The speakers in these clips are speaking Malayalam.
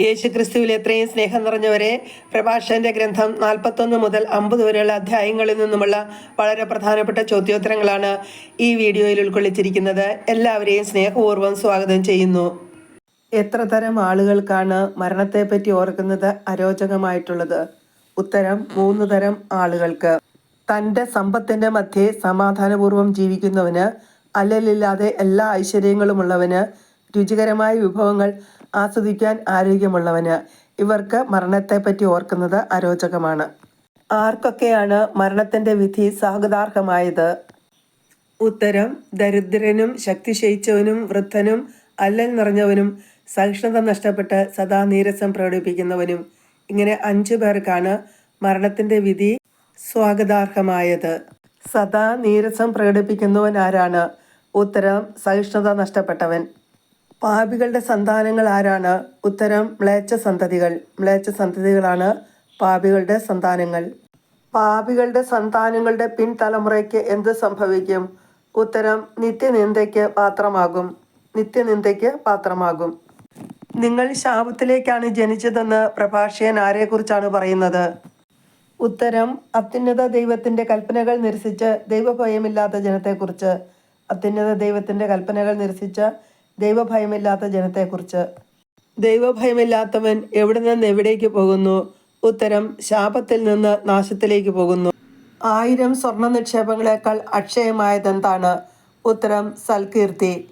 യേശുക്രിസ്തുവിൽ എത്രയും സ്നേഹം നിറഞ്ഞവരെ പ്രഭാഷകന്റെ ഗ്രന്ഥം നാൽപ്പത്തൊന്ന് മുതൽ അമ്പത് വരെയുള്ള അധ്യായങ്ങളിൽ നിന്നുമുള്ള വളരെ പ്രധാനപ്പെട്ട ചോദ്യോത്തരങ്ങളാണ് ഈ വീഡിയോയിൽ ഉൾക്കൊള്ളിച്ചിരിക്കുന്നത്. എല്ലാവരെയും സ്നേഹപൂർവം സ്വാഗതം ചെയ്യുന്നു. എത്ര തരം ആളുകൾക്കാണ് മരണത്തെപ്പറ്റി ഓർക്കുന്നത് അരോചകമായിട്ടുള്ളത്? ഉത്തരം മൂന്ന് തരം ആളുകൾക്ക്. തന്റെ സമ്പത്തിന്റെ മധ്യേ സമാധാനപൂർവം ജീവിക്കുന്നവന് അല്ലലില്ലാതെ എല്ലാ ഐശ്വര്യങ്ങളുമുള്ളവന് രുചികരമായ വിഭവങ്ങൾ ആസ്വദിക്കാൻ ആരോഗ്യമുള്ളവന്. ഇവർക്ക് മരണത്തെപ്പറ്റി ഓർക്കുന്നത് അരോചകമാണ്. ആർക്കൊക്കെയാണ് മരണത്തിന്റെ വിധി സ്വാഗതാർഹമായത് ഉത്തരം ദരിദ്രനും ശക്തി ക്ഷയിച്ചവനും വൃദ്ധനും അല്ലൽ നിറഞ്ഞവനും സഹിഷ്ണുത നഷ്ടപ്പെട്ട് സദാ നീരസം പ്രകടിപ്പിക്കുന്നവനും. ഇങ്ങനെ അഞ്ചു പേർക്കാണ് മരണത്തിന്റെ വിധി സ്വാഗതാർഹമായത്. സദാ നീരസം പ്രകടിപ്പിക്കുന്നവൻ ആരാണ് ഉത്തരം സഹിഷ്ണുത നഷ്ടപ്പെട്ടവൻ. പാപികളുടെ സന്താനങ്ങൾ ആരാണ്? ഉത്തരം മ്ലേച്ഛ സന്തതികൾ. മ്ലേച്ഛ സന്തതികളാണ് പാപികളുടെ സന്താനങ്ങൾ. പാപികളുടെ സന്താനങ്ങളുടെ പിൻതലമുറയ്ക്ക് എന്ത് സംഭവിക്കും? ഉത്തരം നിത്യനിന്ദയ്ക്ക് പാത്രമാകും. നിത്യനിന്ദയ്ക്ക് പാത്രമാകും. നിങ്ങൾ ശാപത്തിലേക്കാണ് ജനിച്ചതെന്ന് പ്രഭാഷകൻ ആരെക്കുറിച്ചാണ് പറയുന്നത്? ഉത്തരം അത്യുന്നത ദൈവത്തിന്റെ കൽപ്പനകൾ നിരസിച്ച് ദൈവഭയമില്ലാത്ത ജനത്തെക്കുറിച്ച്. അത്യുന്നത ദൈവത്തിന്റെ കൽപ്പനകൾ നിരസിച്ച ദൈവഭയമില്ലാത്ത ജനത്തെക്കുറിച്ച്. ദൈവഭയമില്ലാത്തവൻ എവിടെ നിന്ന് എവിടേക്ക് പോകുന്നു? ഉത്തരം ശാപത്തിൽ നിന്ന് നാശത്തിലേക്ക് പോകുന്നു. ആയിരം സ്വർണ നിക്ഷേപങ്ങളെക്കാൾ അക്ഷയമായതെന്താണ്? ഉത്തരം സൽകീർത്തി.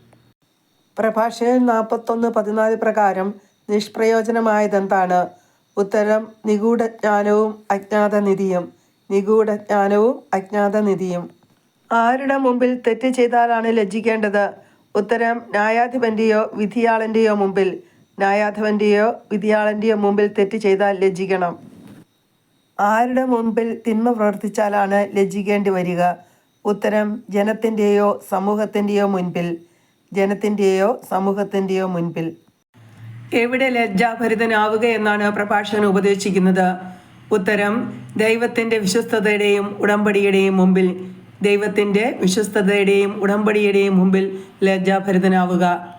പ്രഭാഷകൻ നാൽപ്പത്തൊന്ന് പതിനാല് പ്രകാരം നിഷ്പ്രയോജനമായതെന്താണ്? ഉത്തരം നിഗൂഢജ്ഞാനവും അജ്ഞാതനിധിയും. നിഗൂഢജ്ഞാനവും അജ്ഞാതനിധിയും. ആരുടെ മുമ്പിൽ തെറ്റ് ചെയ്താലാണ് ലജ്ജിക്കേണ്ടത്? ഉത്തരം ന്യായാധിപന്റെയോ വിധിയാളന്റെയോ മുമ്പിൽ. ന്യായാധിപന്റെയോ വിധിയാളന്റെയോ മുമ്പിൽ തെറ്റ് ചെയ്താൽ ലജ്ജിക്കണം. ആരുടെ മുമ്പിൽ തിന്മ പ്രവർത്തിച്ചാലാണ് ലജ്ജിക്കേണ്ടി വരിക? ഉത്തരം ജനത്തിന്റെയോ സമൂഹത്തിന്റെയോ മുൻപിൽ. ജനത്തിന്റെയോ സമൂഹത്തിന്റെയോ മുൻപിൽ. എവിടെ ലജ്ജാഭരിതനാവുക എന്നാണ് പ്രഭാഷകൻ ഉപദേശിക്കുന്നത്? ഉത്തരം ദൈവത്തിന്റെ വിശ്വസ്തതയുടെയും ഉടമ്പടിയുടെയും മുമ്പിൽ. ദൈവത്തിന്റെ വിശ്വസ്തതയുടെയും ഉടമ്പടിയുടെയും മുമ്പിൽ ലജ്ജാഭരിതനാവുക.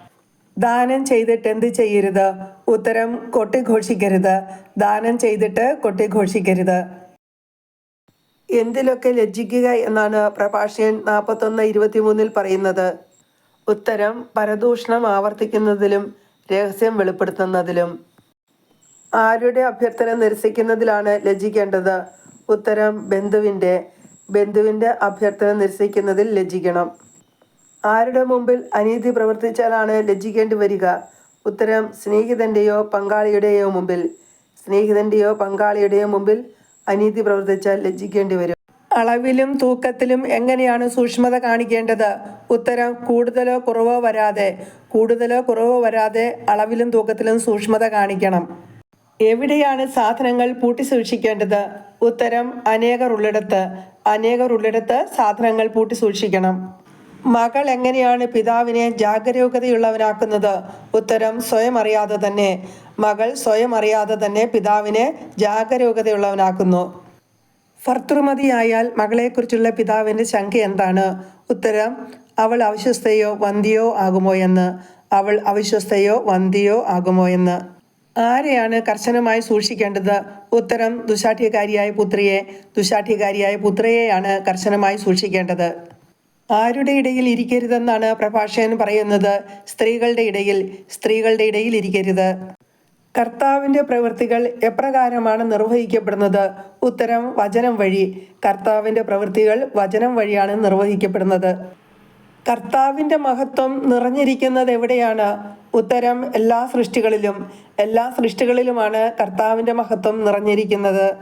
ദാനം ചെയ്തിട്ട് എന്ത് ചെയ്യരുത്? ഉത്തരം കൊട്ടിഘോഷിക്കരുത്. ദാനം ചെയ്തിട്ട് കൊട്ടിഘോഷിക്കരുത്. എന്തിലൊക്കെ ലജ്ജിക്കുക എന്നാണ് പ്രഭാഷകൻ നാൽപ്പത്തൊന്ന് ഇരുപത്തിമൂന്നിൽ പറയുന്നത്. ഉത്തരം പരദൂഷണം ആവർത്തിക്കുന്നതിലും രഹസ്യം വെളിപ്പെടുത്തുന്നതിലും. ആരുടെ അഭ്യർത്ഥന നിരസിക്കുന്നതിലാണ് ലജ്ജിക്കേണ്ടത്? ഉത്തരം ബന്ധുവിന്റെ ബന്ധുവിന്റെ അഭ്യർത്ഥന നിരസിക്കുന്നതിൽ ലജ്ജിക്കണം. ആരുടെ മുമ്പിൽ അനീതി പ്രവർത്തിച്ചാലാണ് ലജ്ജിക്കേണ്ടി വരിക? ഉത്തരം സ്നേഹിതന്റെയോ പങ്കാളിയുടെയോ മുമ്പിൽ. സ്നേഹിതന്റെയോ പങ്കാളിയുടെയോ മുമ്പിൽ അനീതി പ്രവർത്തിച്ചാൽ ലജ്ജിക്കേണ്ടി വരും. അളവിലും തൂക്കത്തിലും എങ്ങനെയാണ് സൂക്ഷ്മത കാണിക്കേണ്ടത്? ഉത്തരം കൂടുതലോ കുറവോ വരാതെ. കൂടുതലോ കുറവോ വരാതെ അളവിലും തൂക്കത്തിലും സൂക്ഷ്മത കാണിക്കണം. എവിടെയാണ് സാധനങ്ങൾ പൂട്ടി സൂക്ഷിക്കേണ്ടത് ഉത്തരം അനേകർ ഉള്ളിടത്ത്. അനേകർ ഉള്ളിടത്ത് സാധനങ്ങൾ പൂട്ടി സൂക്ഷിക്കണം. മകൾ എങ്ങനെയാണ് പിതാവിനെ ജാഗരൂകതയുള്ളവനാക്കുന്നത്? ഉത്തരം സ്വയം അറിയാതെ തന്നെ. മകൾ സ്വയം അറിയാതെ തന്നെ പിതാവിനെ ജാഗരൂകതയുള്ളവനാക്കുന്നു. ഭർത്തൃമതിയായാൽ മകളെക്കുറിച്ചുള്ള പിതാവിന്റെ ശങ്ക എന്താണ്? ഉത്തരം അവൾ അവിശ്വസ്തയോ വന്തിയോ ആകുമോ എന്ന്. അവൾ അവിശ്വസ്തയോ വന്തിയോ ആകുമോ എന്ന്. ആരെയാണ് കർശനമായി സൂക്ഷിക്കേണ്ടത്? ഉത്തരം ദുശാഠ്യകാരിയായ പുത്രിയെ. ദുശാഠ്യകാരിയായ പുത്രയെയാണ് കർശനമായി സൂക്ഷിക്കേണ്ടത്. ആരുടെ ഇടയിൽ ഇരിക്കരുതെന്നാണ് പ്രഭാഷകൻ പറയുന്നത്? സ്ത്രീകളുടെ ഇടയിൽ. സ്ത്രീകളുടെ ഇടയിൽ ഇരിക്കരുത്. കർത്താവിന്റെ പ്രവൃത്തികൾ എപ്രകാരമാണ് നിർവഹിക്കപ്പെടുന്നത്? ഉത്തരം വചനം വഴി. കർത്താവിന്റെ പ്രവൃത്തികൾ വചനം വഴിയാണ് നിർവഹിക്കപ്പെടുന്നത്. കർത്താവിന്റെ മഹത്വം നിറഞ്ഞിരിക്കുന്നത് എവിടെയാണ്? ഉത്തരം എല്ലാ സൃഷ്ടികളിലും എല്ലാ സൃഷ്ടികളിലുമാണ് കർത്താവിന്റെ മഹത്വം നിറഞ്ഞിരിക്കുന്നത്.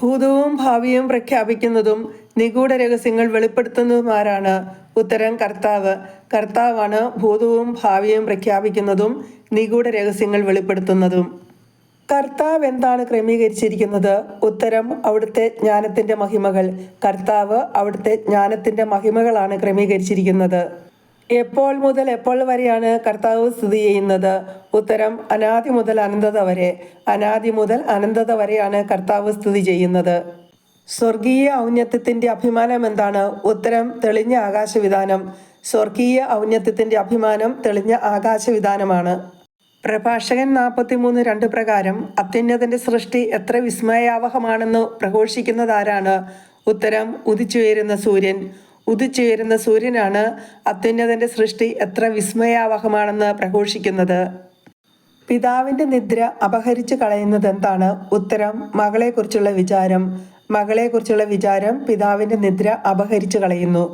ഭൂതവും ഭാവിയും പ്രഖ്യാപിക്കുന്നതും നിഗൂഢ രഹസ്യങ്ങൾ വെളിപ്പെടുത്തുന്നതുമാരാണ് ഉത്തരം കർത്താവ്. കർത്താവാണ് ഭൂതവും ഭാവിയും പ്രഖ്യാപിക്കുന്നതും നിഗൂഢ രഹസ്യങ്ങൾ വെളിപ്പെടുത്തുന്നതും. കർത്താവ് എന്താണ് ക്രമീകരിച്ചിരിക്കുന്നത്? ഉത്തരം അവിടുത്തെ ജ്ഞാനത്തിന്റെ മഹിമകൾ. കർത്താവ് അവിടുത്തെ ജ്ഞാനത്തിന്റെ മഹിമകളാണ് ക്രമീകരിച്ചിരിക്കുന്നത്. എപ്പോൾ മുതൽ എപ്പോൾ വരെയാണ് കർത്താവ് സ്ഥിതി ചെയ്യുന്നത്? ഉത്തരം അനാദി മുതൽ അനന്തത വരെ. അനാദി മുതൽ അനന്തത വരെയാണ് കർത്താവ് സ്ഥിതി ചെയ്യുന്നത്. സ്വർഗീയ ഔന്നത്യത്തിന്റെ അഭിമാനം എന്താണ്? ഉത്തരം തെളിഞ്ഞ ആകാശവിധാനം സ്വർഗീയ ഔന്നത്യത്തിന്റെ അഭിമാനം തെളിഞ്ഞ ആകാശവിധാനമാണ് പ്രഭാഷകൻ നാൽപ്പത്തിമൂന്ന് രണ്ട് പ്രകാരം അത്യുന്നതന്റെ സൃഷ്ടി എത്ര വിസ്മയാവഹമാണെന്ന് പ്രഘോഷിക്കുന്നതാരാണ്? ഉത്തരം ഉദിച്ചുയരുന്ന സൂര്യൻ. ഉദിച്ചുയരുന്ന സൂര്യനാണ് അത്യുന്നതന്റെ സൃഷ്ടി എത്ര വിസ്മയാവഹമാണെന്ന് പ്രഘോഷിക്കുന്നത്. പിതാവിന്റെ നിദ്ര അപഹരിച്ചു കളയുന്നത് എന്താണ്? ഉത്തരം മകളെക്കുറിച്ചുള്ള വിചാരം. മകളെക്കുറിച്ചുള്ള വിചാരം പിതാവിന്റെ നിദ്ര അപഹരിച്ചു കളയുന്നു.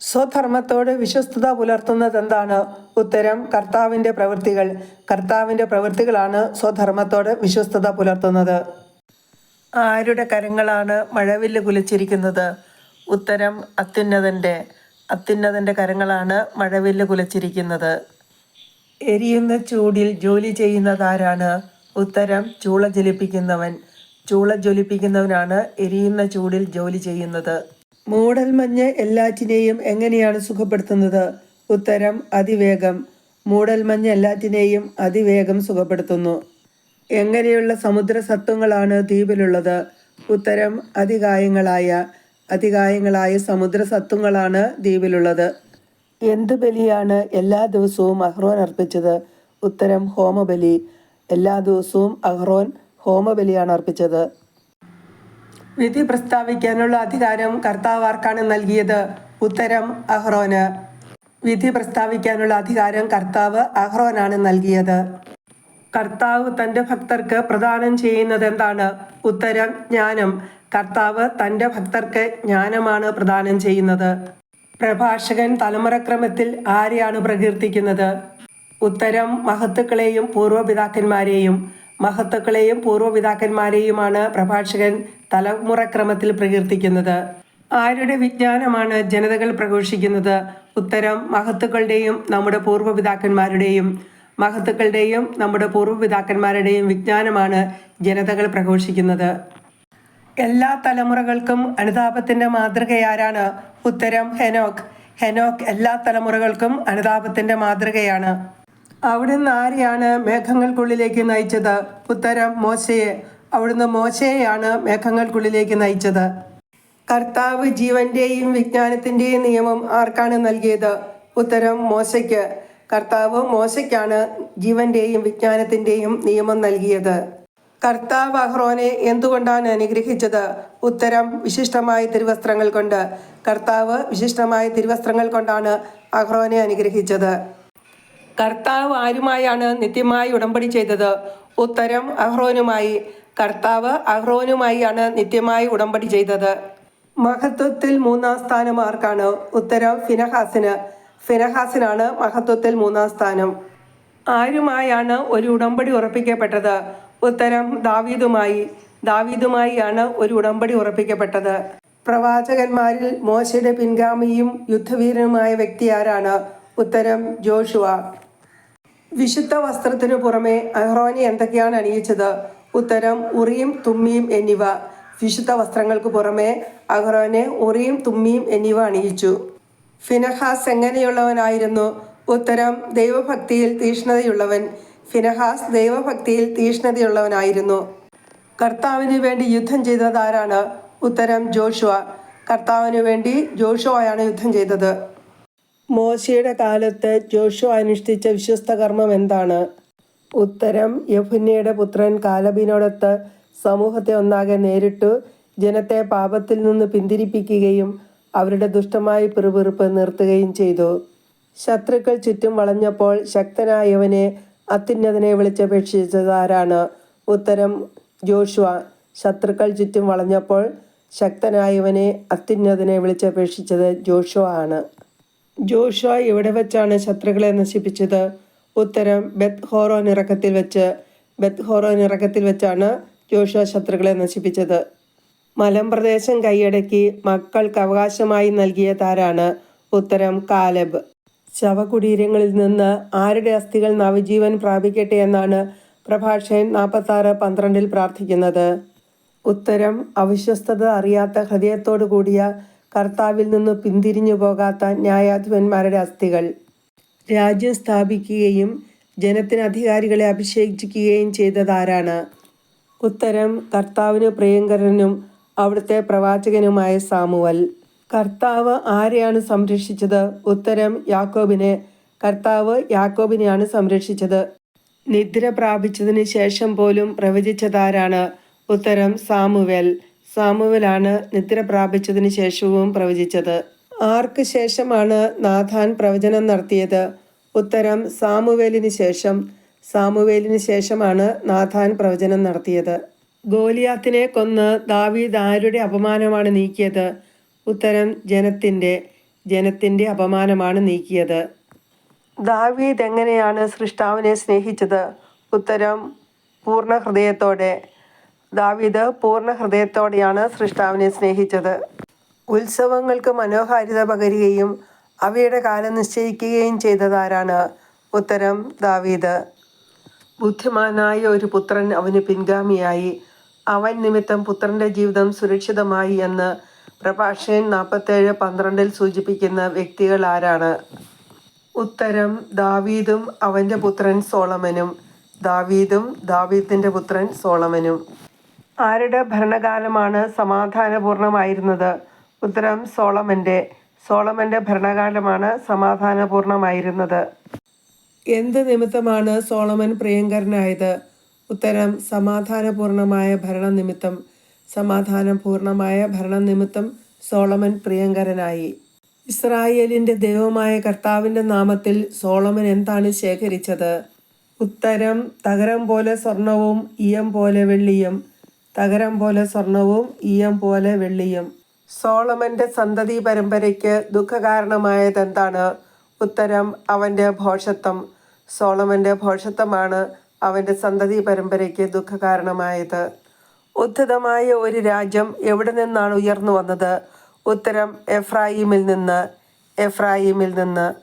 സ്വധർമ്മത്തോട് വിശ്വസ്തത പുലർത്തുന്നത് എന്താണ്? ഉത്തരം കർത്താവിന്റെ പ്രവൃത്തികൾ. കർത്താവിന്റെ പ്രവൃത്തികളാണ് സ്വധർമ്മത്തോട് വിശ്വസ്തത പുലർത്തുന്നത്. ആരുടെ കരങ്ങളാണ് മഴവില്ല് കുലച്ചിരിക്കുന്നത്? ഉത്തരം അത്യുന്നതന്റെ അത്യുന്നതന്റെ കരങ്ങളാണ് മഴവില്ല് കുലച്ചിരിക്കുന്നത്. എരിയുന്ന ചൂടിൽ ജോലി ചെയ്യുന്നതാരാണ്? ഉത്തരം ചൂള ജ്വലിപ്പിക്കുന്നവൻ. ചൂള ജ്വലിപ്പിക്കുന്നവനാണ് എരിയുന്ന ചൂടിൽ ജോലി ചെയ്യുന്നത്. മൂടൽമഞ്ഞ് എല്ലാറ്റിനെയും എങ്ങനെയാണ് സുഖപ്പെടുത്തുന്നത്? ഉത്തരം അതിവേഗം. മൂടൽമഞ്ഞ് എല്ലാറ്റിനെയും അതിവേഗം സുഖപ്പെടുത്തുന്നു. എങ്ങനെയുള്ള സമുദ്ര സത്വങ്ങളാണ് ദ്വീപിലുള്ളത്? ഉത്തരം അതികായങ്ങളായ അതികായങ്ങളായ സമുദ്ര സത്വങ്ങളാണ് ദ്വീപിലുള്ളത്. എന്ത് ബലിയാണ് എല്ലാ ദിവസവും അഹ്റോൻ അർപ്പിച്ചത്? ഉത്തരം ഹോമബലി. എല്ലാ ദിവസവും അഹ്റോൻ ഹോമബലിയാണ് അർപ്പിച്ചത്. വിധി പ്രസ്താവിക്കാനുള്ള അധികാരം കർത്താവ് ആർക്കാണ് നൽകിയത്? ഉത്തരം അഹ്റോന്. വിധി പ്രസ്താവിക്കാനുള്ള അധികാരം കർത്താവ് അഹ്റോനാണ് നൽകിയത്. കർത്താവ് തന്റെ ഭക്തർക്ക് പ്രദാനം ചെയ്യുന്നത് എന്താണ് ഉത്തരം ജ്ഞാനം. കർത്താവ് തന്റെ ഭക്തർക്ക് ജ്ഞാനമാണ് പ്രദാനം ചെയ്യുന്നത്. പ്രഭാഷകൻ തലമുറക്രമത്തിൽ ആരെയാണ് പ്രകീർത്തിക്കുന്നത്? ഉത്തരം മഹത്തുക്കളെയും പൂർവപിതാക്കന്മാരെയും മഹത്തുക്കളെയും പൂർവപിതാക്കന്മാരെയുമാണ് പ്രഭാഷകൻ തലമുറക്രമത്തിൽ പ്രകീർത്തിക്കുന്നത്. ആരുടെ വിജ്ഞാനമാണ് ജനതകൾ പ്രഘോഷിക്കുന്നത്? ഉത്തരം മഹത്തുക്കളുടെയും നമ്മുടെ പൂർവപിതാക്കന്മാരുടെയും മഹത്തുക്കളുടെയും നമ്മുടെ പൂർവപിതാക്കന്മാരുടെയും വിജ്ഞാനമാണ് ജനതകൾ പ്രഘോഷിക്കുന്നത്. എല്ലാ തലമുറകൾക്കും അനുതാപത്തിന്റെ മാതൃകയാരാണ് ഉത്തരം ഹെനോക്ക് ഹെനോക്ക് എല്ലാ തലമുറകൾക്കും അനുതാപത്തിന്റെ മാതൃകയാണ്. അവിടുന്ന് ആരെയാണ് മേഘങ്ങൾക്കുള്ളിലേക്ക് നയിച്ചത്? ഉത്തരം മോശയെ. അവിടുന്ന് മോശയെയാണ് മേഘങ്ങൾക്കുള്ളിലേക്ക് നയിച്ചത്. കർത്താവ് ജീവന്റെയും വിജ്ഞാനത്തിന്റെയും നിയമം ആർക്കാണ് നൽകിയത്? ഉത്തരം മോശയ്ക്ക്. കർത്താവ് മോശയ്ക്കാണ് ജീവന്റെയും വിജ്ഞാനത്തിന്റെയും നിയമം നൽകിയത്. കർത്താവ് അഹ്റോനെ എന്തുകൊണ്ടാണ് അനുഗ്രഹിച്ചത്? ഉത്തരം വിശിഷ്ടമായ തിരുവസ്ത്രങ്ങൾ കൊണ്ട്. കർത്താവ് വിശിഷ്ടമായ തിരുവസ്ത്രങ്ങൾ കൊണ്ടാണ് അഹ്റോനെ അനുഗ്രഹിച്ചത്. കർത്താവ് ആരുമായാണ് നിത്യമായി ഉടമ്പടി ചെയ്തത്? ഉത്തരം അഹ്റോനുമായി. കർത്താവ് അഹ്റോനുമായാണ് നിത്യമായി ഉടമ്പടി ചെയ്തത്. മഹത്വത്തിൽ മൂന്നാം സ്ഥാനം ആർക്കാണ്? ഉത്തരം ഫിനഹാസിന്. ഫിനഹാസിനാണ് മഹത്വത്തിൽ മൂന്നാം സ്ഥാനം. ആരുമായാണ് ഒരു ഉടമ്പടി ഉറപ്പിക്കപ്പെട്ടത്? ഉത്തരം ദാവീദുമായി ദാവീദുമായിയാണ് ഒരു ഉടമ്പടി ഉറപ്പിക്കപ്പെട്ടത്. പ്രവാചകന്മാരിൽ മോശയുടെ പിൻഗാമിയും യുദ്ധവീരനുമായ വ്യക്തി ആരാണ്? ഉത്തരം ജോഷുവ. വിശുദ്ധ വസ്ത്രത്തിനു പുറമെ അഹ്റോനെ എന്തൊക്കെയാണ് അണിയിച്ചത്? ഉത്തരം ഉറിയും തുമ്മിയും എന്നിവ. വിശുദ്ധ വസ്ത്രങ്ങൾക്ക് പുറമെ അഹ്റോനെ ഉറിയും തുമ്മിയും എന്നിവ അണിയിച്ചു. ഫിനഹാസ് എങ്ങനെയുള്ളവനായിരുന്നു? ഉത്തരം ദൈവഭക്തിയിൽ തീഷ്ണതയുള്ളവൻ. ഫിനഹാസ് ദൈവഭക്തിയിൽ തീഷ്ണതയുള്ളവനായിരുന്നു. കർത്താവിന് വേണ്ടി യുദ്ധം ചെയ്തതാരാണ്? ഉത്തരം ജോഷുവ. കർത്താവിന് വേണ്ടി ജോഷുവയാണ് യുദ്ധം ചെയ്തത്. മോശയുടെ കാലത്ത് ജോഷു അനുഷ്ഠിച്ച വിശ്വസ്ത കർമ്മം എന്താണ്? ഉത്തരം യഫുന്നയുടെ പുത്രൻ കാലബിനോടൊത്ത് സമൂഹത്തെ ഒന്നാകെ നേരിട്ടു ജനത്തെ പാപത്തിൽ നിന്ന് പിന്തിരിപ്പിക്കുകയും അവരുടെ ദുഷ്ടമായ പിറുപിറുപ്പ് നിർത്തുകയും ചെയ്തു. ശത്രുക്കൾ ചുറ്റും വളഞ്ഞപ്പോൾ ശക്തനായവനെ അത്യുന്നതനെ വിളിച്ചപേക്ഷിച്ചത് ആരാണ്? ഉത്തരം ജോഷുവ. ശത്രുക്കൾ ചുറ്റും വളഞ്ഞപ്പോൾ ശക്തനായവനെ അത്യുന്നതനെ വിളിച്ചപേക്ഷിച്ചത് ജോഷുവ ആണ്. ജോഷുവ എവിടെ വെച്ചാണ് ശത്രുക്കളെ നശിപ്പിച്ചത്? ഉത്തരം ബെത്ത് ഹോറോൻ ഇറക്കത്തിൽ വെച്ച്. ബെത്ത് ഹോറോൻ ഇറക്കത്തിൽ വെച്ചാണ് ജോഷുവ ശത്രുക്കളെ നശിപ്പിച്ചത്. മലമ്പ്രദേശം കൈയടക്കി മക്കൾക്ക് അവകാശമായി നൽകിയതാരാണ് ഉത്തരം കാലബ്. ശവകുടീരങ്ങളിൽ നിന്ന് ആരുടെ അസ്ഥികൾ നവജീവൻ പ്രാപിക്കട്ടെ എന്നാണ് പ്രഭാഷകൻ നാൽപ്പത്തി ആറ് പന്ത്രണ്ടിൽ പ്രാർത്ഥിക്കുന്നത്. ഉത്തരം അവിശ്വസ്തത അറിയാത്ത ഹൃദയത്തോടു കൂടിയ കർത്താവിൽ നിന്ന് പിന്തിരിഞ്ഞു പോകാത്ത ന്യായാധിപന്മാരുടെ അസ്ഥികൾ. രാജ്യം സ്ഥാപിക്കുകയും ജനത്തിന് അധികാരികളെ അഭിഷേകിക്കുകയും ചെയ്തതാരാണ്? ഉത്തരം കർത്താവിന് പ്രിയങ്കരനും അവിടുത്തെ പ്രവാചകനുമായ സാമുവൽ. കർത്താവ് ആരെയാണ് സംരക്ഷിച്ചത്? ഉത്തരം യാക്കോബിനെ. കർത്താവ് യാക്കോബിനെയാണ് സംരക്ഷിച്ചത്. നിദ്ര പ്രാപിച്ചതിന് ശേഷം പോലും പ്രവചിച്ചതാരാണ്? ഉത്തരം സാമുവൽ. സാമുവലാണ് നിദ്ര പ്രാപിച്ചതിന് ശേഷവും പ്രവചിച്ചത്. ആർക്ക് ശേഷമാണ് നാഥാൻ പ്രവചനം നടത്തിയത്? ഉത്തരം സാമുവേലിന് ശേഷം. സാമുവേലിന് ശേഷമാണ് നാഥാൻ പ്രവചനം നടത്തിയത്. ഗോലിയാത്തിനെ കൊന്ന് ദാവീദ് ആരുടെ അപമാനമാണ് നീക്കിയത്? ഉത്തരം ജനത്തിന്റെ ജനത്തിന്റെ അപമാനമാണ് നീക്കിയത്. ദാവീദ് എങ്ങനെയാണ് സൃഷ്ടാവിനെ സ്നേഹിച്ചത്? ഉത്തരം പൂർണ ഹൃദയത്തോടെ ദാവീദ് പൂർണ ഹൃദയത്തോടെയാണ് സൃഷ്ടാവിനെ സ്നേഹിച്ചത്. ഉത്സവങ്ങൾക്ക് മനോഹാരിത പകരുകയും അവയുടെ കാലം നിശ്ചയിക്കുകയും ചെയ്തതാരാണ്? ഉത്തരം ദാവീദ്. ബുദ്ധിമാനായ ഒരു പുത്രൻ അവന് പിൻഗാമിയായി. അവൻ നിമിത്തം പുത്രന്റെ ജീവിതം സുരക്ഷിതമായി എന്ന് പ്രഭാഷകൻ നാൽപ്പത്തേഴ് പന്ത്രണ്ടിൽ സൂചിപ്പിക്കുന്ന വ്യക്തികൾ ആരാണ്? ഉത്തരം ദാവീദും അവന്റെ പുത്രൻ സോളമനും. ദാവീദും ദാവീദിന്റെ പുത്രൻ സോളമനും. ആരുടെ ഭരണകാലമാണ് സമാധാനപൂർണമായിരുന്നത്? ഉത്തരം സോളമന്റെ സോളമന്റെ ഭരണകാലമാണ് സമാധാനപൂർണമായിരുന്നത്. എന്ത് നിമിത്തമാണ് സോളമൻ പ്രിയങ്കരനായത്? ഉത്തരം സമാധാനപൂർണമായ ഭരണനിമിത്തം. സമാധാനപൂർണമായ ഭരണനിമിത്തം സോളമൻ പ്രിയങ്കരനായി. ഇസ്രായേലിന്റെ ദൈവമായ കർത്താവിന്റെ നാമത്തിൽ സോളമൻ എന്താണ് ശേഖരിച്ചത്? ഉത്തരം തകരം പോലെ സ്വർണവും ഈയം പോലെ വെള്ളിയും. തകരം പോലെ സ്വർണവും ഈയം പോലെ വെള്ളിയും. സോളമന്റെ സന്തതി പരമ്പരയ്ക്ക് ദുഃഖകാരണമായത് എന്താണ് ഉത്തരം അവന്റെ ഭോഷത്വം സോളമന്റെ ഭോഷത്വമാണ് അവന്റെ സന്തതി പരമ്പരയ്ക്ക് ദുഃഖകാരണമായത്. ഉദ്ധിതമായ ഒരു രാജ്യം എവിടെ നിന്നാണ് ഉയർന്നു വന്നത്? ഉത്തരം എഫ്രായിമിൽ നിന്ന്. എഫ്രായിമിൽ നിന്ന്.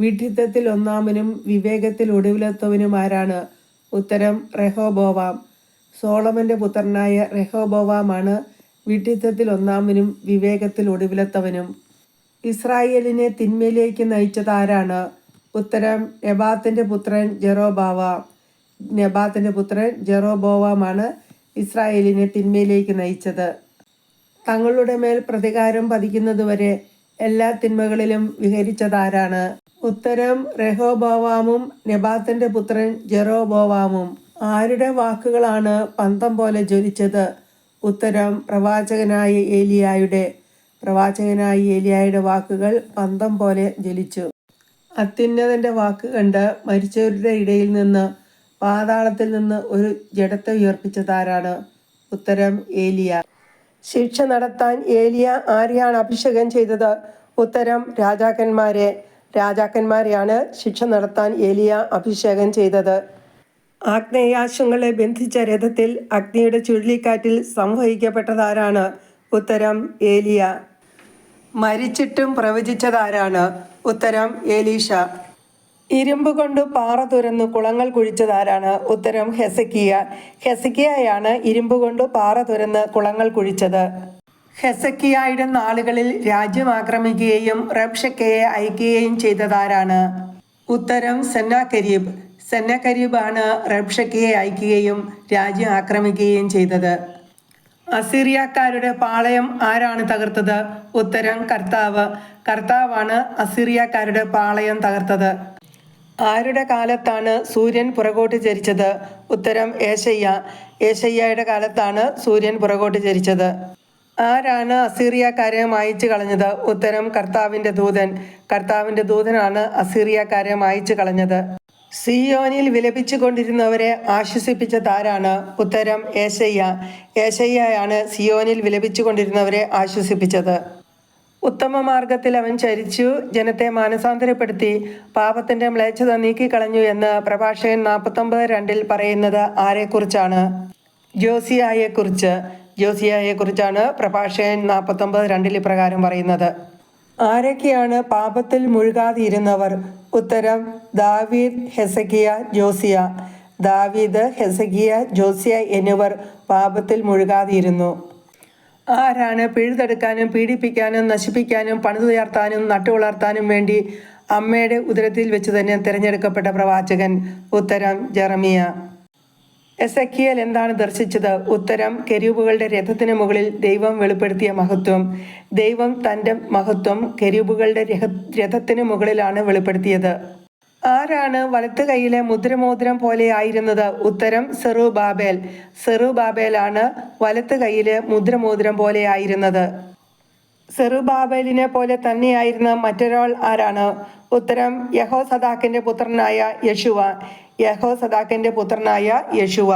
വിഡിത്തത്തിൽ ഒന്നാമനും വിവേകത്തിൽ ഒടുവിലെത്തവനും ആരാണ്? ഉത്തരം റെഹോബോവാം. സോളമന്റെ പുത്രനായ റെഹോബോവാമാണ് വിഡിത്തത്തിൽ ഒന്നാമനും വിവേകത്തിൽ ഒടുവിലെത്തവനും. ഇസ്രായേലിനെ തിന്മയിലേക്ക് നയിച്ചത് ആരാണ്? ഉത്തരം നെബാത്തിന്റെ പുത്രൻ ജെറോബാവാം. നെബാത്തിന്റെ പുത്രൻ ജെറോബോവാമാണ് ഇസ്രായേലിനെ തിന്മയിലേക്ക് നയിച്ചത്. തങ്ങളുടെ മേൽ പ്രതികാരം പതിക്കുന്നതുവരെ എല്ലാ തിന്മകളിലും വിഹരിച്ചതാരാണ്? ഉത്തരം റെഹോബോവാമും നെബാത്തിന്റെ പുത്രൻ ജെറോബോവാമും. ആരുടെ വാക്കുകളാണ് പന്തം പോലെ ജ്വലിച്ചത്? ഉത്തരം പ്രവാചകനായ ഏലിയായുടെ പ്രവാചകനായ ഏലിയായുടെ വാക്കുകൾ പന്തം പോലെ ജ്വലിച്ചു. അത്യുന്നതന്റെ വാക്ക് കണ്ട് മരിച്ചവരുടെ ഇടയിൽ നിന്ന് പാതാളത്തിൽ നിന്ന് ഒരു ജഡത്തെ ഉയർപ്പിച്ചതാരാണ്? ഉത്തരം ഏലിയ. ശിക്ഷ നടത്താൻ ഏലിയ ആരെയാണ് അഭിഷേകം ചെയ്തത്? ഉത്തരം രാജാക്കന്മാരെ. രാജാക്കന്മാരെയാണ് ശിക്ഷ നടത്താൻ ഏലിയ അഭിഷേകം ചെയ്തത്. ആഗ്നേയാശങ്ങളെ ബന്ധിച്ച രഥത്തിൽ അഗ്നിയുടെ ചുഴലിക്കാറ്റിൽ സംവഹിക്കപ്പെട്ടതാരാണ്? ഉത്തരം ഏലിയ. മരിച്ചിട്ടും പ്രവചിച്ചതാരാണ്? ഉത്തരം ഏലീഷ ഇരുമ്പ് കൊണ്ട് പാറ തുരന്ന് കുളങ്ങൾ കുഴിച്ചതാരാണ് ഉത്തരം ഹെസക്കിയ. ഹെസക്കിയയാണ് ഇരുമ്പ് കൊണ്ട് പാറ തുരന്ന് കുളങ്ങൾ കുഴിച്ചത്. ഹെസക്കിയായുടെ നാളുകളിൽ രാജ്യം ആക്രമിക്കുകയും റബ്ഷക്കയെ അയക്കുകയും ചെയ്തതാരാണ്? ഉത്തരം സെന്നാകരീബ് സെന്നാകരീബാണ് റബ്ഷക്കയെ അയക്കുകയും രാജ്യം ആക്രമിക്കുകയും ചെയ്തത്. അസിറിയക്കാരുടെ പാളയം ആരാണ് തകർത്തത്? ഉത്തരം കർത്താവ്. കർത്താവാണ് അസിറിയക്കാരുടെ പാളയം തകർത്തത്. ആരുടെ കാലത്താണ് സൂര്യൻ പുറകോട്ട് ചരിച്ചത്? ഉത്തരം ഏശയ്യ. ഏശയ്യയുടെ കാലത്താണ് സൂര്യൻ പുറകോട്ട് ചരിച്ചത്. ആരാണ് അസീറിയക്കാരെ മായിച്ചു കളഞ്ഞത്? ഉത്തരം കർത്താവിന്റെ ദൂതൻ. കർത്താവിന്റെ ദൂതനാണ് അസീറിയക്കാരെ മായിച്ചു കളഞ്ഞത്. സിയോനിൽ വിലപിച്ചു കൊണ്ടിരുന്നവരെ ആശ്വസിപ്പിച്ചതാരാണ് ഉത്തരം ഏശയ്യ. ഏശയ്യയാണ് സിയോനിൽ വിലപിച്ചു കൊണ്ടിരുന്നവരെ ആശ്വസിപ്പിച്ചത്. ഉത്തമ മാർഗത്തിൽ അവൻ ചരിച്ചു. ജനത്തെ മാനസാന്തരപ്പെടുത്തി. പാപത്തിന്റെ മ്ലേച്ഛത നീക്കിക്കളഞ്ഞു എന്ന് പ്രഭാഷകൻ നാൽപ്പത്തൊമ്പത് രണ്ടിൽ പറയുന്നത് ആരെക്കുറിച്ചാണ്? ജോസിയായെക്കുറിച്ച്. ജോസിയായെക്കുറിച്ചാണ് പ്രഭാഷകൻ നാൽപ്പത്തൊമ്പത് രണ്ടിൽ ഇപ്രകാരം പറയുന്നത്. ആരൊക്കെയാണ് പാപത്തിൽ മുഴുകാതിരുന്നവർ? ഉത്തരം ദാവീദ് ഹെസക്കിയ ജോസിയ. ദാവീദ് ഹെസക്കിയ ജോസിയ എന്നിവർ പാപത്തിൽ മുഴുകാതിരുന്നു. ആരാണ് പിഴുതെടുക്കാനും പീഡിപ്പിക്കാനും നശിപ്പിക്കാനും പണിതുയർത്താനും നട്ടുവളർത്താനും വേണ്ടി അമ്മയുടെ ഉദരത്തിൽ വെച്ച് തന്നെ തിരഞ്ഞെടുക്കപ്പെട്ട പ്രവാചകൻ ഉത്തരം ജെറമിയ. എസക്കിയൽ എന്താണ് ദർശിച്ചത്? ഉത്തരം കെരൂബുകളുടെ രഥത്തിന് മുകളിൽ ദൈവം വെളിപ്പെടുത്തിയ മഹത്വം. ദൈവം തന്റെ മഹത്വം കെരൂബുകളുടെ രഥത്തിന് മുകളിലാണ് വെളിപ്പെടുത്തിയത്. ആരാണ് വലത്ത് കൈയിലെ മുദ്രമോതിരം പോലെ ആയിരുന്നത്? ഉത്തരം സെറു ബാബേൽ. സെറു ബാബേലാണ് വലത്ത് കൈയിലെ മുദ്രമോതിരം പോലെ ആയിരുന്നത്. സെറു ബാബേലിനെ പോലെ തന്നെയായിരുന്ന മറ്റൊരാൾ ആരാണ്? ഉത്തരം യഹോ സദാക്കിന്റെ പുത്രനായ യശുവ. യഹോ സദാക്കിന്റെ പുത്രനായ യശുവ.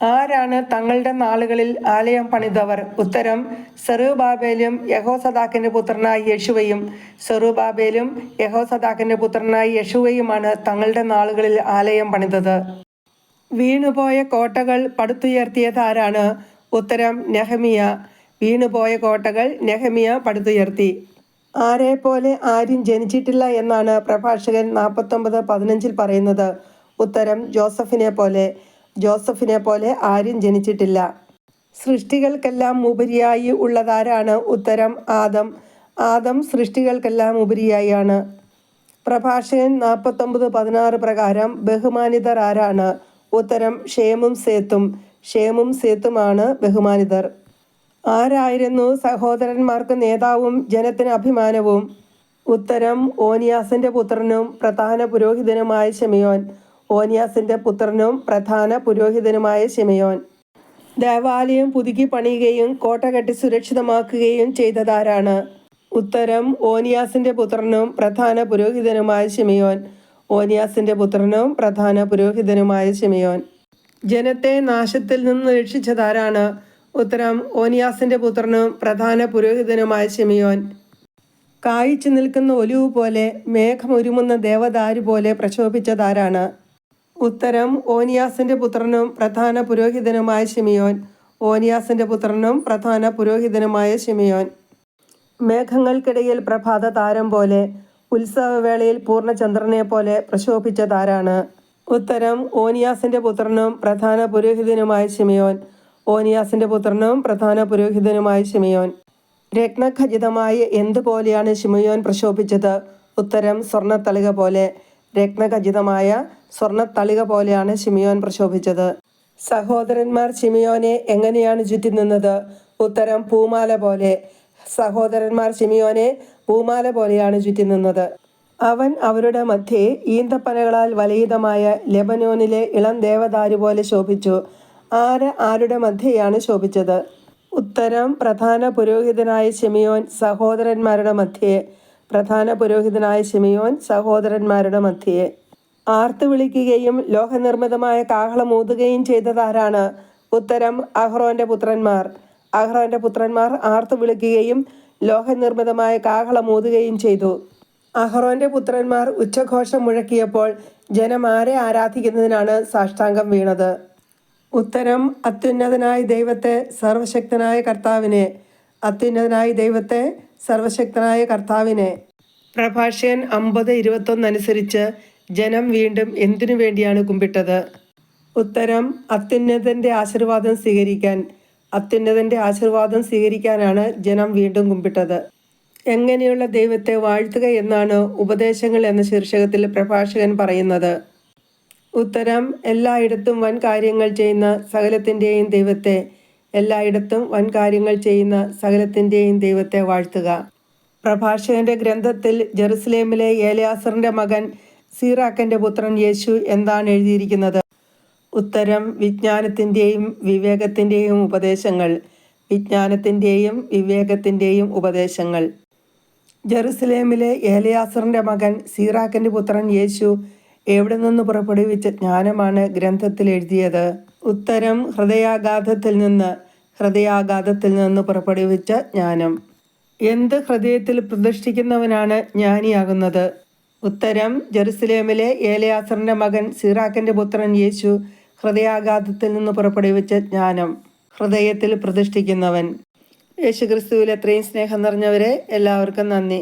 ആരാണ് തങ്ങളുടെ നാളുകളിൽ ആലയം പണിതവർ? ഉത്തരം സെറുബാബേലും യഹോ സദാക്കിന്റെ പുത്രനായ യശുവയും. സെറുബാബേലും യഹോ സദാക്കിന്റെ പുത്രനായ യശുവയുമാണ് തങ്ങളുടെ നാളുകളിൽ ആലയം പണിതത്. വീണുപോയ കോട്ടകൾ പടുത്തുയർത്തിയത് ആരാണ് ഉത്തരം നെഹമിയ. വീണുപോയ കോട്ടകൾ നെഹമിയ പടുത്തുയർത്തി. ആരെ പോലെ ആരും ജനിച്ചിട്ടില്ല എന്നാണ് പ്രഭാഷകൻ നാൽപ്പത്തൊമ്പത് പതിനഞ്ചിൽ പറയുന്നത്. ഉത്തരം ജോസഫിനെ പോലെ. ജോസഫിനെ പോലെ ആരും ജനിച്ചിട്ടില്ല. സൃഷ്ടികൾക്കെല്ലാം ഉപരിയായി ഉള്ളതാരാണ് ഉത്തരം? ആദം. ആദം സൃഷ്ടികൾക്കെല്ലാം ഉപരിയായാണ്. പ്രഭാഷകൻ നാൽപ്പത്തൊമ്പത് പതിനാറ് പ്രകാരം ബഹുമാനിതർ ആരാണ്? ഉത്തരം ഷേമും സേത്തും. ഷേമും സേത്തുമാണ് ബഹുമാനിതർ. ആരായിരുന്നു സഹോദരന്മാർക്ക് നേതാവും ജനത്തിന് അഭിമാനവും? ഉത്തരം ഓനിയാസിന്റെ പുത്രനും പ്രധാന പുരോഹിതനുമായ ശിമയോൻ. ഓനിയാസിന്റെ പുത്രനും പ്രധാന പുരോഹിതനുമായ ശിമയോൻ. ദേവാലയം പുതുക്കി പണിയുകയും കോട്ട കെട്ടി സുരക്ഷിതമാക്കുകയും ചെയ്തതാരാണ്? ഉത്തരം ഓനിയാസിന്റെ പുത്രനും പ്രധാന പുരോഹിതനുമായ ശിമയോൻ. ഓനിയാസിന്റെ പുത്രനും പ്രധാന പുരോഹിതനുമായ ശിമയോൻ. ജനത്തെ നാശത്തിൽ നിന്ന് രക്ഷിച്ചതാരാണ്? ഉത്തരം ഓനിയാസിന്റെ പുത്രനും പ്രധാന പുരോഹിതനുമായ ശിമയോൻ. കായ്ച്ചു നിൽക്കുന്ന ഒലിവ് പോലെ മേഘമൊരുമുന്ന ദേവദാരു പോലെ പ്രശോഭിച്ചതാരാണ് ഉത്തരം ഓനിയാസിന്റെ പുത്രനും പ്രധാന പുരോഹിതനുമായ ഷിമിയോൻ ഓനിയാസിന്റെ പുത്രനും പ്രധാന പുരോഹിതനുമായ ഷിമിയോൻ മേഘങ്ങൾക്കിടയിൽ പ്രഭാത താരം പോലെ ഉത്സവവേളയിൽ പൂർണചന്ദ്രനെ പോലെ പ്രശോഭിച്ചതാരാണ് ഉത്തരം ഓനിയാസിന്റെ പുത്രനും പ്രധാന പുരോഹിതനുമായ ഷിമിയോൻ ഓനിയാസിന്റെ പുത്രനും പ്രധാന പുരോഹിതനുമായ ഷിമിയോൻ രത്നഖചിതമായ എന്തുപോലെയാണ് ഷിമിയോൻ പ്രശോഭിച്ചത്? ഉത്തരം സ്വർണത്തളിക പോലെ. രത്നഖചിതമായ സ്വർണത്തളിക പോലെയാണ് ഷിമിയോൻ പ്രശോഭിച്ചത്. സഹോദരന്മാർ ഷിമിയോനെ എങ്ങനെയാണ് ചുറ്റി നിന്നത്? ഉത്തരം പൂമാല പോലെ. സഹോദരന്മാർ ഷിമിയോനെ പൂമാല പോലെയാണ് ചുറ്റി നിന്നത്. അവൻ അവരുടെ മധ്യേ ഈന്തപ്പനകളാൽ വലയിതമായ ലെബനോനിലെ ഇളം ദേവദാരു പോലെ ശോഭിച്ചു. ആര് ആരുടെ മധ്യയാണ് ശോഭിച്ചത്? ഉത്തരം പ്രധാന പുരോഹിതനായ ഷെമിയോൻ സഹോദരന്മാരുടെ മധ്യേ. പ്രധാന പുരോഹിതനായ ശിമിയോൻ സഹോദരന്മാരുടെ മധ്യേ ആർത്തു വിളിക്കുകയും ലോഹനിർമ്മിതമായ കാഹളം ഊതുകയും ചെയ്തതാരാണ്? ഉത്തരം അഹ്റോന്റെ പുത്രന്മാർ. അഹ്റോന്റെ പുത്രന്മാർ ആർത്തു വിളിക്കുകയും ലോഹനിർമ്മിതമായ കാഹളം ഊതുകയും ചെയ്തു. അഹ്റോന്റെ പുത്രന്മാർ ഉച്ചഘോഷം മുഴക്കിയപ്പോൾ ജനം ആരെ ആരാധിക്കുന്നതിനാണ് സാഷ്ടാംഗം വീണത്? ഉത്തരം അത്യുന്നതനായ ദൈവത്തെ സർവശക്തനായ കർത്താവിനെ. അത്യുന്നതനായ ദൈവത്തെ സർവശക്തനായ കർത്താവിനെ. പ്രഭാഷകൻ അമ്പത് ഇരുപത്തൊന്ന് അനുസരിച്ച് ജനം വീണ്ടും എന്തിനു വേണ്ടിയാണ് കുമ്പിട്ടത്? ഉത്തരം അത്യുന്നതന്റെ ആശീർവാദം സ്വീകരിക്കാൻ. അത്യുന്നതന്റെ ആശീർവാദം സ്വീകരിക്കാനാണ് ജനം വീണ്ടും കുമ്പിട്ടത്. എങ്ങനെയുള്ള ദൈവത്തെ വാഴ്ത്തുക എന്നാണ് ഉപദേശങ്ങൾ എന്ന ശീർഷകത്തിൽ പ്രഭാഷകൻ പറയുന്നത്. ഉത്തരം എല്ലായിടത്തും വൻ കാര്യങ്ങൾ ചെയ്യുന്ന സകലത്തിന്റെയും ദൈവത്തെ എല്ലായിടത്തും വൻ കാര്യങ്ങൾ ചെയ്യുന്ന സകലത്തിന്റെയും ദൈവത്തെ വാഴ്ത്തുക. പ്രഭാഷകന്റെ ഗ്രന്ഥത്തിൽ ജെറുസലേമിലെ ഏലിയാസറിന്റെ മകൻ സീറാക്കന്റെ പുത്രൻ യേശു എന്താണ് എഴുതിയിരിക്കുന്നത്? ഉത്തരം വിജ്ഞാനത്തിന്റെയും വിവേകത്തിന്റെയും ഉപദേശങ്ങൾ. വിജ്ഞാനത്തിന്റെയും വിവേകത്തിന്റെയും ഉപദേശങ്ങൾ. ജെറുസലേമിലെ ഏലിയാസറിന്റെ മകൻ സീറാക്കന്റെ പുത്രൻ യേശു എവിടെ നിന്ന് പുറപ്പെടുവിച്ച ജ്ഞാനമാണ് ഗ്രന്ഥത്തിൽ എഴുതിയത്? ഉത്തരം ഹൃദയാഘാതത്തിൽ നിന്ന് ഹൃദയാഘാതത്തിൽ നിന്ന് പുറപ്പെടുവിച്ച ജ്ഞാനം. എന്ത് ഹൃദയത്തിൽ പ്രതിഷ്ഠിക്കുന്നവനാണ് ജ്ഞാനിയാകുന്നത്? ഉത്തരം ജെറുസലേമിലെ ഏലയാസറിന്റെ മകൻ സിറാക്കിന്റെ പുത്രൻ യേശു ഹൃദയാഘാതത്തിൽ നിന്ന് പുറപ്പെടുവിച്ച ജ്ഞാനം ഹൃദയത്തിൽ പ്രതിഷ്ഠിക്കുന്നവൻ. യേശുക്രിസ്തുവിൽ എത്രയും സ്നേഹം നിറഞ്ഞവരെ എല്ലാവർക്കും നന്ദി.